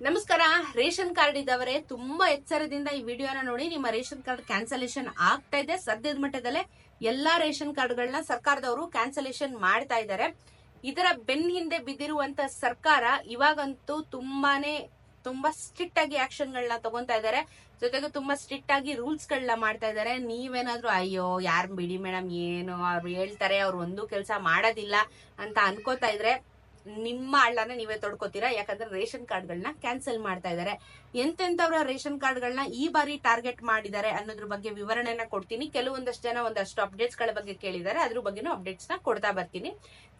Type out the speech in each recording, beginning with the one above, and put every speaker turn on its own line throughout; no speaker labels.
ನಮಸ್ಕಾರ. Ration card ಇದ್ದವರೇ, ತುಂಬಾ ಎಚ್ಚರದಿಂದ ಈ ವಿಡಿಯೋನ ನೋಡಿ. ನಿಮ್ಮ ರೇಷನ್ ಕಾರ್ಡ್ ಕ್ಯಾನ್ಸಲೇಷನ್ ಆಗ್ತಾ ಇದೆ. ಸದ್ಯದ ಮಟ್ಟದಲ್ಲೇ ಎಲ್ಲಾ ರೇಷನ್ ಕಾರ್ಡ್ಗಳನ್ನ ಸರ್ಕಾರದವರು ಕ್ಯಾನ್ಸಲೇಷನ್ ಮಾಡ್ತಾ ಇದ್ದಾರೆ. ಇದರ ಬೆನ್ ಹಿಂದೆ ಬಿದ್ದಿರುವಂತ ಸರ್ಕಾರ ಇವಾಗಂತೂ ತುಂಬಾನೇ, ತುಂಬಾ ಸ್ಟ್ರಿಕ್ಟ್ ಆಗಿ ಆಕ್ಷನ್ ಗಳನ್ನ ತಗೊಂತಾ ಇದ್ದಾರೆ. ಜೊತೆಗೆ ತುಂಬಾ ಸ್ಟ್ರಿಕ್ಟ್ ಆಗಿ ರೂಲ್ಸ್ ಗಳನ್ನ ಮಾಡ್ತಾ ಇದ್ದಾರೆ. ನೀವೇನಾದ್ರೂ, ಅಯ್ಯೋ, ಯಾರು ಬಿಡಿ ಮೇಡಮ್, ಏನು? ಅವ್ರು ಹೇಳ್ತಾರೆ, ಅವ್ರು ಒಂದು ಕೆಲಸ ಮಾಡೋದಿಲ್ಲ ಅಂತ ಅನ್ಕೋತಾ ಇದ್ರೆ ನಿಮ್ಮ ಹಳ್ಳನ ನೀವೇ ತೊಡ್ಕೋತೀರಾ? ಯಾಕಂದ್ರೆ ರೇಷನ್ ಕಾರ್ಡ್ಗಳನ್ನ ಕ್ಯಾನ್ಸಲ್ ಮಾಡ್ತಾ ಇದ್ದಾರೆ. ಎಂತೆಂತವ್ರ ರೇಷನ್ ಕಾರ್ಡ್ಗಳನ್ನ ಈ ಬಾರಿ ಟಾರ್ಗೆಟ್ ಮಾಡಿದ್ದಾರೆ ಅನ್ನೋದ್ರ ಬಗ್ಗೆ ವಿವರಣೆನ ಕೊಡ್ತೀನಿ. ಕೆಲವೊಂದಷ್ಟು ಜನ ಒಂದಷ್ಟು ಅಪ್ಡೇಟ್ಸ್ಗಳ ಬಗ್ಗೆ ಕೇಳಿದ್ದಾರೆ. ಅದ್ರ ಬಗ್ಗೆನೂ ಅಪ್ಡೇಟ್ಸ್ನ ಕೊಡ್ತಾ ಬರ್ತೀನಿ.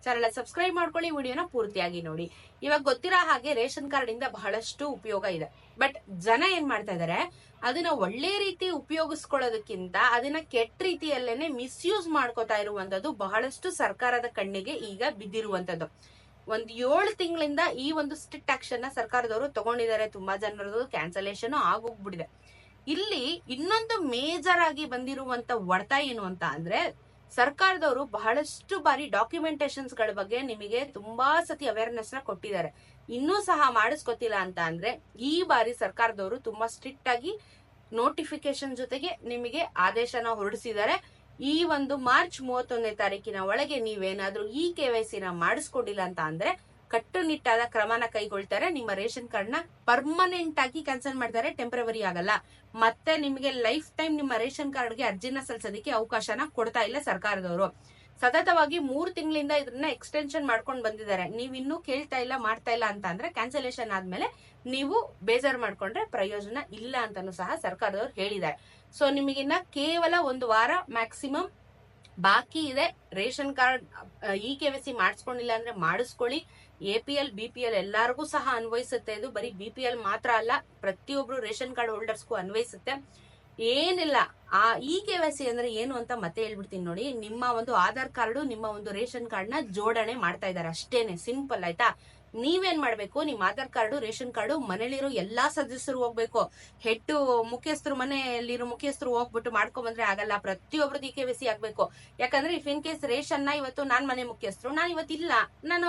ಚಾನಲ್ ಸಬ್ಸ್ಕ್ರೈಬ್ ಮಾಡ್ಕೊಳ್ಳಿ, ವಿಡಿಯೋನ ಪೂರ್ತಿಯಾಗಿ ನೋಡಿ. ಇವಾಗ ಗೊತ್ತಿರೋ ಹಾಗೆ ರೇಷನ್ ಕಾರ್ಡ್ ಇಂದ ಬಹಳಷ್ಟು ಉಪಯೋಗ ಇದೆ. ಬಟ್ ಜನ ಏನ್ ಮಾಡ್ತಾ ಇದಾರೆ ಅದನ್ನ ಒಳ್ಳೆ ರೀತಿ ಉಪಯೋಗಿಸ್ಕೊಳ್ಳೋದಕ್ಕಿಂತ ಅದನ್ನ ಕೆಟ್ಟ ರೀತಿಯಲ್ಲೇನೆ ಮಿಸ್ಯೂಸ್ ಮಾಡ್ಕೋತಾ ಇರುವಂತದ್ದು ಬಹಳಷ್ಟು ಸರ್ಕಾರದ ಕಣ್ಣಿಗೆ ಈಗ ಬಿದ್ದಿರುವಂತದ್ದು ಒಂದ್ ಏಳು ತಿಂಗಳಿಂದ ಈ ಒಂದು ಸ್ಟ್ರಿಕ್ಟ್ ಆಕ್ಷನ್ನ ಸರ್ಕಾರದವರು ತಗೊಂಡಿದ್ದಾರೆ. ತುಂಬಾ ಜನರದು ಕ್ಯಾನ್ಸಲೇಷನ್ ಆಗೋಗ್ಬಿಟ್ಟಿದೆ. ಇಲ್ಲಿ ಇನ್ನೊಂದು ಮೇಜರ್ ಆಗಿ ಬಂದಿರುವಂತ ಒಡತ ಏನು ಅಂತ ಅಂದ್ರೆ, ಸರ್ಕಾರದವರು ಬಹಳಷ್ಟು ಬಾರಿ ಡಾಕ್ಯುಮೆಂಟೇಶನ್ಸ್ಗಳ ಬಗ್ಗೆ ನಿಮಗೆ ತುಂಬಾ ಸತಿ ಅವೇರ್ನೆಸ್ನ ಕೊಟ್ಟಿದ್ದಾರೆ. ಇನ್ನೂ ಸಹ ಮಾಡಿಸ್ಕೊತಿಲ್ಲ ಅಂತ ಅಂದ್ರೆ, ಈ ಬಾರಿ ಸರ್ಕಾರದವರು ತುಂಬಾ ಸ್ಟ್ರಿಕ್ಟ್ ಆಗಿ ನೋಟಿಫಿಕೇಶನ್ ಜೊತೆಗೆ ನಿಮಗೆ ಆದೇಶನ ಹೊರಡಿಸಿದ್ದಾರೆ. ಈ ಒಂದು ಮಾರ್ಚ್ ಮೂವತ್ತೊಂದನೇ ತಾರೀಕಿನ ಒಳಗೆ ನೀವೇನಾದ್ರೂ ಈ ಕೆ ವೈ ಸಿನ ಮಾಡಿಸ್ಕೊಂಡಿಲ್ಲ ಅಂತ ಅಂದ್ರೆ ಕಟ್ಟುನಿಟ್ಟಾದ ಕ್ರಮನ ಕೈಗೊಳ್ತಾರೆ. ನಿಮ್ಮ ರೇಷನ್ ಕಾರ್ಡ್ನ ಪರ್ಮನೆಂಟ್ ಆಗಿ ಕ್ಯಾನ್ಸಲ್ ಮಾಡ್ತಾರೆ. ಟೆಂಪ್ರವರಿ ಆಗಲ್ಲ. ಮತ್ತೆ ನಿಮಗೆ ಲೈಫ್ ಟೈಮ್ ನಿಮ್ಮ ರೇಷನ್ ಕಾರ್ಡ್ಗೆ ಅರ್ಜಿನ ಸಲ್ಲಿಸೋದಕ್ಕೆ ಅವಕಾಶನ ಕೊಡ್ತಾ ಇಲ್ಲ ಸರ್ಕಾರದವರು. ಸತತವಾಗಿ ಮೂರು ತಿಂಗಳಿಂದ ಇದನ್ನ ಎಕ್ಸ್ಟೆನ್ಷನ್ ಮಾಡ್ಕೊಂಡು ಬಂದಿದ್ದಾರೆ. ನೀವು ಇನ್ನೂ ಕೇಳ್ತಾ ಇಲ್ಲ, ಮಾಡ್ತಾ ಇಲ್ಲ ಅಂತ ಅಂದ್ರೆ ಕ್ಯಾನ್ಸಲೇಷನ್ ಆದ್ಮೇಲೆ ನೀವು ಬೇಜಾರ್ ಮಾಡ್ಕೊಂಡ್ರೆ ಪ್ರಯೋಜನ ಇಲ್ಲ ಅಂತಾನು ಸಹ ಸರ್ಕಾರದವ್ರು ಹೇಳಿದ್ದಾರೆ. ಸೊ ನಿಮಗಿನ್ನ ಕೇವಲ ಒಂದು ವಾರ ಮ್ಯಾಕ್ಸಿಮಮ್ ಬಾಕಿ ಇದೆ. Ration card E K C ಮಾಡಿಸ್ಕೊಂಡಿಲ್ಲ ಅಂದ್ರೆ ಮಾಡಿಸ್ಕೊಳ್ಳಿ. A P L, B P L ಎಲ್ಲರಿಗೂ ಸಹ ಅನ್ವಯಿಸುತ್ತೆ. ಇದು ಬರೀ ಬಿ ಪಿ ಎಲ್ ಮಾತ್ರ ಅಲ್ಲ, ಪ್ರತಿಯೊಬ್ರು ರೇಷನ್ ಕಾರ್ಡ್ ಹೋಲ್ಡರ್ಸ್ಗೂ ಅನ್ವಯಿಸುತ್ತೆ. ಏನಿಲ್ಲ. ಆ ಇ ಕೆ ವೈ ಸಿ ಅಂದ್ರೆ ಏನು ಅಂತ ಮತ್ತೆ ಹೇಳ್ಬಿಡ್ತೀನಿ ನೋಡಿ. ನಿಮ್ಮ ಒಂದು ಆಧಾರ್ ಕಾರ್ಡು, ನಿಮ್ಮ ಒಂದು ರೇಷನ್ ಕಾರ್ಡ್ನ ಜೋಡಣೆ ಮಾಡ್ತಾ ಇದ್ದಾರೆ. ಅಷ್ಟೇನೆ. ಸಿಂಪಲ್, ಆಯ್ತಾ? ನೀವೇನ್ ಮಾಡ್ಬೇಕು? ನಿಮ್ ಆಧಾರ್ ಕಾರ್ಡು, ರೇಷನ್ ಕಾರ್ಡು, ಮನೇಲಿರೋ ಎಲ್ಲಾ ಸದಸ್ಯರು ಹೋಗ್ಬೇಕು. ಹೆಟ್ಟು ಮುಖ್ಯಸ್ಥರು ಮನೆಯಲ್ಲಿರೋ ಮುಖ್ಯಸ್ಥರು ಹೋಗ್ಬಿಟ್ಟು ಮಾಡ್ಕೊಂಡ್ ಬಂದ್ರೆ ಆಗಲ್ಲ. ಪ್ರತಿಯೊಬ್ರದ್ದು ಕೆ ಸಿ ಆಗ್ಬೇಕು. ಯಾಕಂದ್ರೆ ಇಫ್ ಇನ್ ಕೇಸ್ ರೇಷನ್ನ ಇವತ್ತು ನಾನ್ ಮನೆ ಮುಖ್ಯಸ್ಥರು, ನಾನು ಇವತ್ತಿಲ್ಲ ನಾನು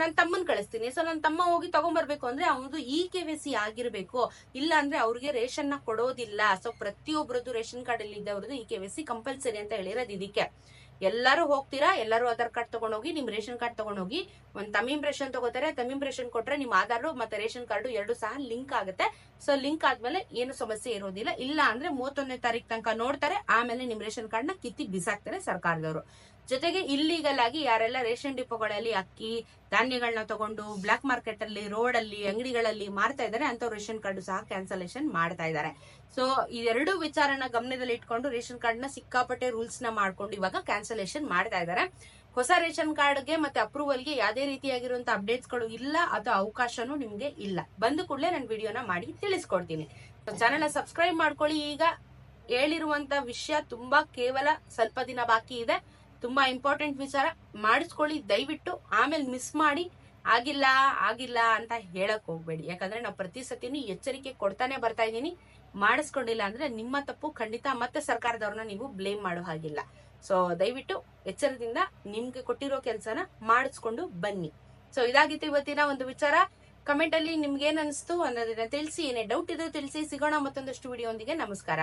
ನನ್ನ ತಮ್ಮನ್ ಕಳಿಸ್ತೀನಿ. ಸೊ ನನ್ನ ತಮ್ಮ ಹೋಗಿ ತಗೊಂಡ್ಬರ್ಬೇಕು ಅಂದ್ರೆ ಅವನು ಇ ಕೆ ವಿ ಸಿ ಆಗಿರ್ಬೇಕು. ಇಲ್ಲ ಅಂದ್ರೆ ಅವ್ರಿಗೆ ರೇಷನ್ನ ಕೊಡೋದಿಲ್ಲ. ಸೊ ಪ್ರತಿಯೊಬ್ಬರದ್ದು ರೇಷನ್ ಕಾರ್ಡ್ ಅಲ್ಲಿ ಇದ್ದವ್ರದ್ದು E K V C compulsory ಅಂತ ಹೇಳಿರೋದು ಇದಕ್ಕೆ. ಎಲ್ಲರೂ ಹೋಗ್ತೀರಾ? ಎಲ್ಲರೂ ಆಧಾರ್ ಕಾರ್ಡ್ ತಗೊಂಡೋಗಿ, ನಿಮ್ ರೇಷನ್ ಕಾರ್ಡ್ ತಗೊಂಡೋಗಿ, ಒಂದ್ ತಮೀಮ್ ರೇಷನ್ ತಗೋತಾರೆ. ತಮೀಮ್ ರೇಷನ್ ಕೊಟ್ರೆ ನಿಮ್ ಆಧಾರ್ ಮತ್ತೆ ರೇಷನ್ ಕಾರ್ಡ್ ಎರಡು ಸಹ ಲಿಂಕ್ ಆಗುತ್ತೆ. ಸೊ, ಲಿಂಕ್ ಆದ್ಮೇಲೆ ಏನು ಸಮಸ್ಯೆ ಇರೋದಿಲ್ಲ. ಇಲ್ಲ ಅಂದ್ರೆ ಮೂವತ್ತೊಂದನೇ ತಾರೀಕು ತನಕ ನೋಡ್ತಾರೆ. ಆಮೇಲೆ ನಿಮ್ ರೇಷನ್ ಕಾರ್ಡ್ನ ಕಿತ್ತಿ ಬಿಸಾಕ್ತಾರೆ ಸರ್ಕಾರದವರು. ಜೊತೆಗೆ ಇಲ್ಲಿಗಲ್ ಆಗಿ ಯಾರೆಲ್ಲ ರೇಷನ್ ಡಿಪೋಗಳಲ್ಲಿ ಅಕ್ಕಿ ಧಾನ್ಯಗಳನ್ನ ತಗೊಂಡು ಬ್ಲಾಕ್ ಮಾರ್ಕೆಟ್ ಅಲ್ಲಿ ರೋಡ್ ಅಲ್ಲಿ, ಅಂಗಡಿಗಳಲ್ಲಿ ಮಾರ್ತಾ ಇದ್ದಾರೆ ಅಂತ ರೇಷನ್ ಕಾರ್ಡ್ ಸಹ ಕ್ಯಾನ್ಸಲೇಷನ್ ಮಾಡ್ತಾ ಇದ್ದಾರೆ. ಸೊ ಇದೆರಡು ವಿಚಾರನ ಗಮನದಲ್ಲಿ ಇಟ್ಕೊಂಡು ರೇಷನ್ ಕಾರ್ಡ್ನ ಸಿಕ್ಕಾಪಟ್ಟೆ ರೂಲ್ಸ್ನ ಮಾಡ್ಕೊಂಡು ಇವಾಗ ಕ್ಯಾನ್ಸಲೇಷನ್ ಮಾಡ್ತಾ ಇದ್ದಾರೆ. ಹೊಸ ರೇಷನ್ ಕಾರ್ಡ್ಗೆ ಮತ್ತೆ ಅಪ್ರೂವಲ್ಗೆ ಯಾವುದೇ ರೀತಿಯಾಗಿರುವಂತಹ ಅಪ್ಡೇಟ್ಸ್ಗಳು ಇಲ್ಲ ಅಥವಾ ಅವಕಾಶನೂ ನಿಮ್ಗೆ ಇಲ್ಲ. ಬಂದ ಕೂಡಲೇ ನಾನು ವಿಡಿಯೋನ ಮಾಡಿ ತಿಳಿಸ್ಕೊಡ್ತೀನಿ. ಚಾನೆಲ್ ಸಬ್ಸ್ಕ್ರೈಬ್ ಮಾಡ್ಕೊಳ್ಳಿ. ಈಗ ಹೇಳಿರುವಂತ ವಿಷಯ ತುಂಬಾ ಕೇವಲ ಸ್ವಲ್ಪ ದಿನ ಬಾಕಿ ಇದೆ. ತುಂಬಾ ಇಂಪಾರ್ಟೆಂಟ್ ವಿಚಾರ. ಮಾಡಿಸ್ಕೊಳ್ಳಿ, ದಯವಿಟ್ಟು. ಆಮೇಲೆ ಮಿಸ್ ಮಾಡಿ, ಆಗಿಲ್ಲ ಆಗಿಲ್ಲ ಅಂತ ಹೇಳಕ್ ಹೋಗ್ಬೇಡಿ. ಯಾಕಂದ್ರೆ ನಾವು ಪ್ರತಿ ಸತಿನೂ ಎಚ್ಚರಿಕೆ ಕೊಡ್ತಾನೆ ಬರ್ತಾ ಇದ್ದೀನಿ. ಮಾಡಿಸ್ಕೊಂಡಿಲ್ಲ ಅಂದ್ರೆ ನಿಮ್ಮ ತಪ್ಪು ಖಂಡಿತ ಮತ್ತೆ ಸರ್ಕಾರದವ್ರನ್ನ ನೀವು ಬ್ಲೇಮ್ ಮಾಡೋ ಹಾಗಿಲ್ಲ. ಸೊ ದಯವಿಟ್ಟು ಎಚ್ಚರದಿಂದ ನಿಮ್ಗೆ ಕೊಟ್ಟಿರೋ ಕೆಲಸನ ಮಾಡಿಸ್ಕೊಂಡು ಬನ್ನಿ. ಸೊ ಇದಾಗಿತ್ತು ಇವತ್ತಿನ ಒಂದು ವಿಚಾರ. ಕಮೆಂಟ್ ಅಲ್ಲಿ ನಿಮ್ಗೆ ಏನ್ ಅನಿಸ್ತು ಅನ್ನೋದನ್ನ ತಿಳಿಸಿ, ಏನೇ ಡೌಟ್ ಇದ್ರೂ ತಿಳಿಸಿ. ಸಿಗೋಣ ಮತ್ತೊಂದಷ್ಟು ವಿಡಿಯೋ ನಮಸ್ಕಾರ.